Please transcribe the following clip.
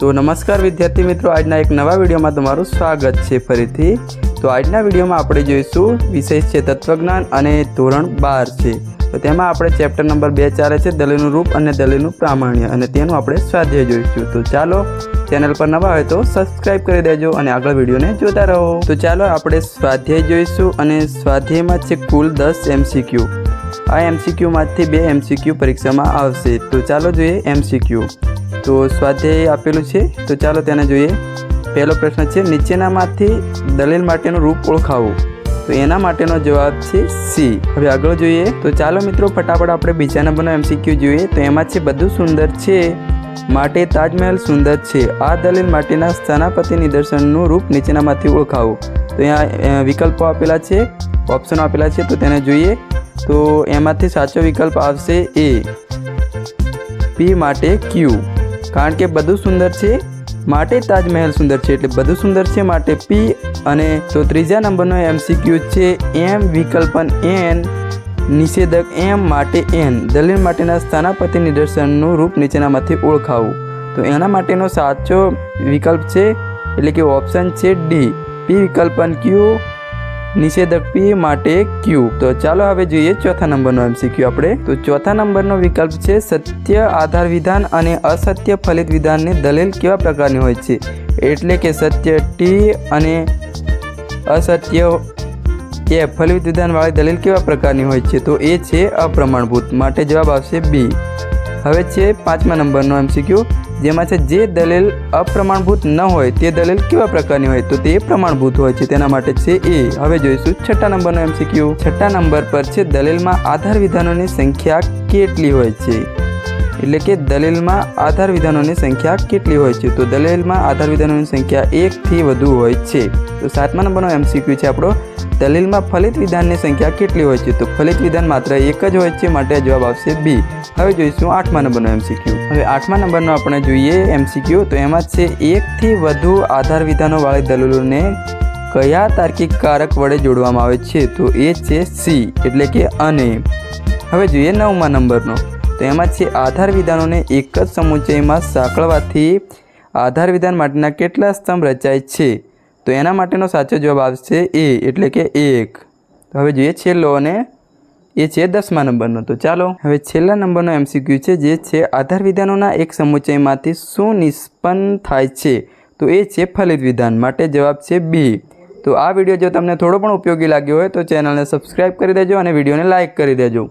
તો નમસ્કાર વિદ્યાર્થી મિત્રો, આજના એક નવા વિડીયોમાં તમારું સ્વાગત છે ફરીથી. તો આજના વિડીયોમાં આપણે જોઈશું વિષય છે તત્વજ્ઞાન અને ધોરણ બાર છે. તો તેમાં આપણે ચેપ્ટર નંબર બે ચાલે છે, દલીલનું રૂપ અને દલીલનું પ્રામાણ્ય. અને તેનું આપણે સ્વાધ્યાય જોઈશું. તો ચાલો ચેનલ પર નવા હોય તો સબસ્ક્રાઈબ કરી દેજો અને આગળ વિડીયોને જોતા રહો. તો ચાલો આપણે સ્વાધ્યાય જોઈશું અને સ્વાધ્યાયમાં છે કુલ દસ એમસીક્યુ આ એમસીક્યુમાંથી બે એમસીક્યુ પરીક્ષામાં આવશે. તો ચાલો જોઈએ એમસીક્યુ તો સ્વાધ્યાય આપેલું છે. તો ચાલો તેને જોઈએ. પહેલો પ્રશ્ન છે, નીચેનામાંથી દલીલ માટેનું રૂપ ઓળખાવો. તો એના માટેનો જવાબ છે સી હવે આગળ જોઈએ. તો ચાલો મિત્રો, ફટાફટ આપણે બીજા નંબરનો એમસીક્યુ જોઈએ. તો એમાં છે, બધું સુંદર છે. માટે તાજમહેલ સુંદર છે. આ દલીલ માટેના સ્થાનાપતિ નિદર્શનનું રૂપ નીચેનામાંથી ઓળખાવો. તો અહીંયા વિકલ્પો આપેલા છે. ઓપ્શનો આપેલા છે, તો તેને જોઈએ. તો એમાંથી સાચો વિકલ્પ આવશે એ પી માટે ક્યુ કારણ કે બધું સુંદર છે, માટે તાજમહેલ સુંદર છે એટલે બધું સુંદર છે માટે પી અને તો ત્રીજા નંબરનો એમસીક્યુ છે એમ વિકલ્પન એન નિષેધક એમ માટે એન દલીલ માટેના સ્થાનાપતિ નિદર્શનનું રૂપ નીચેનામાંથી ઓળખાવું. તો એના માટેનો સાચો વિકલ્પ છે, એટલે કે ઓપ્શન છે ડી પી વિકલ્પન ક્યુ નિષેધક પી માટે ક્યુ. તો ચાલો હવે જોઈએ ચોથા નંબરનો એમસીક્યુ આપણે. તો ચોથા નંબરનો વિકલ્પ છે સત્ય આધાર વિધાન અને અસત્ય ફલિત વિધાનની દલીલ કેવા પ્રકારની હોય છે? એટલે કે સત્ય ટી અને અસત્ય એ ફલિત વિધાનવાળી દલીલ કેવા પ્રકારની હોય છે? તો એ છે અપ્રમાણભૂત. માટે જવાબ આવશે બી હવે છે પાંચમા નંબરનો એમસીક્યુ જેમાં છે જે દલીલ અપ્રમાણભૂત ન હોય, તે દલીલ કેવા પ્રકારની હોય? તો તે પ્રમાણભૂત હોય છે. તેના માટે છે એ. હવે જોઈશું છઠ્ઠા નંબરનો એમસીક્યુ છઠ્ઠા નંબર પર છે દલીલમાં આધાર વિધાનોની સંખ્યા કેટલી હોય છે? એટલે કે દલીલમાં આધાર વિધાનોની સંખ્યા કેટલી હોય છે? તો દલીલમાં આધાર વિધાનોની સંખ્યા એકથી વધુ હોય છે. તો સાતમા નંબરનો એમસીક્યુ છે આપણો. દલીલમાં ફલિત વિધાનની સંખ્યા કેટલી હોય છે? તો ફલિત વિધાન માત્ર એક જ હોય છે, માટે જવાબ આવશે બી. હવે જોઈશું આઠમા નંબરનો એમસીક્યુ હવે આઠમા નંબરનો આપણે જોઈએ એમસીક્યુ તો એમાં છે, એકથી વધુ આધાર વિધાનોવાળી દલીલોને કયા તાર્કિક કારક વડે જોડવામાં આવે છે? તો એ છે સી, એટલે કે અને. હવે જોઈએ નવમા નંબરનો. તો એમાં છે, આધાર વિધાનોને એક જ સમુચયમાં સાંકળવાથી આધાર વિધાન માટેના કેટલા સ્તંભ રચાય છે? તો એના માટેનો સાચો જવાબ આવશે એ, એટલે કે એક. હવે જોઈએ છેલ્લો અને એ છે દસમા નંબરનો. તો ચાલો, હવે છેલ્લા નંબરનો એમસીક્યુ છે, જે છે, આધાર વિધાનોના એક સમુચયમાંથી શું નિષ્પન્ન થાય છે? તો એ છે ફલિત વિધાન માટે જવાબ છે બી. તો આ વીડિયો જો તમને થોડો પણ ઉપયોગી લાગ્યો હોય તો ચેનલને સબસ્ક્રાઈબ કરી દેજો અને વિડીયોને લાઇક કરી દેજો.